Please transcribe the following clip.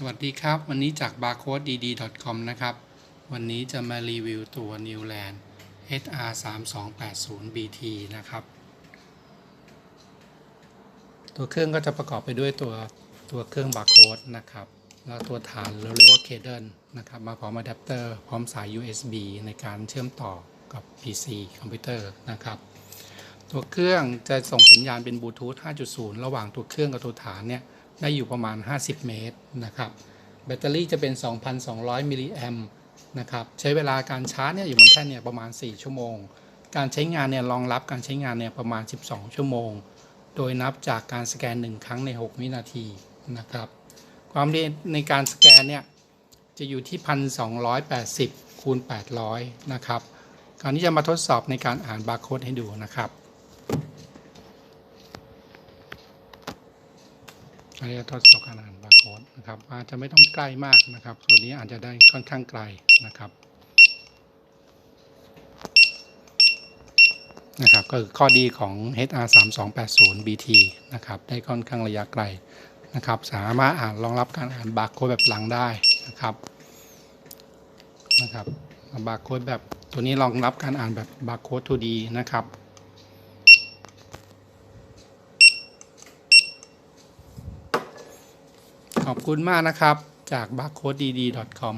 สวัสดีครับ วันนี้จาก barcodedd.com นะครับ วันนี้จะมารีวิวตัว Newland HR 3 2 8 0 BT นะครับ ตัวเครื่องก็จะประกอบไปด้วยตัวตัวเครื่อง barcode นะครับ แล้วตัวฐานเราเรียกว่า c a d e n นะครับ มาพร้อมอะแดปเตอร์พร้อมสาย USB ในการเชื่อมต่อกับ PC คอมพิวเตอร์นะครับ ตัวเครื่องจะส่งสัญญาณเป็นบลูทูธ5.0 ระหว่างตัวเครื่องกับตัวฐานเนี่ย ได้อยู่ประมาณ 50 เมตรนะครับ แบตเตอรี่จะเป็น 2,200 มิลลิแอมนะครับ ใช้เวลาการชาร์จเนี่ยอยู่บนแท่นเนี่ยประมาณ 4 ชั่วโมง การใช้งานเนี่ยรองรับการใช้งานเนี่ยประมาณ 12 ชั่วโมง โดยนับจากการสแกน 1 ครั้งใน 6 วินาทีนะครับ ความเร็วในการสแกนเนี่ยจะอยู่ที่ 1,280คูณ800 นะครับ คราวนี้จะมาทดสอบในการอ่านบาร์โค้ดให้ดูนะครับ อันนี้ทดสอบการอ่านบาร์โค้ดนะครับอาจจะไม่ต้องใกล้มากนะครับ ส่วนนี้อาจจะได้ค่อนข้างไกลนะครับนะครับก็คือข้อดีของ HR 3 2 8 0 BT นะครับได้ค่อนข้างระยะไกลนะครับสามารถอ่านรองรับการอ่านบาร์โค้ดแบบหลังได้นะครับนะครับบาร์โค้ดแบบตัวนี้รองรับการอ่านแบบบาร์โค้ด 2D นะครับ ขอบคุณมากนะครับ จาก barcodedd.com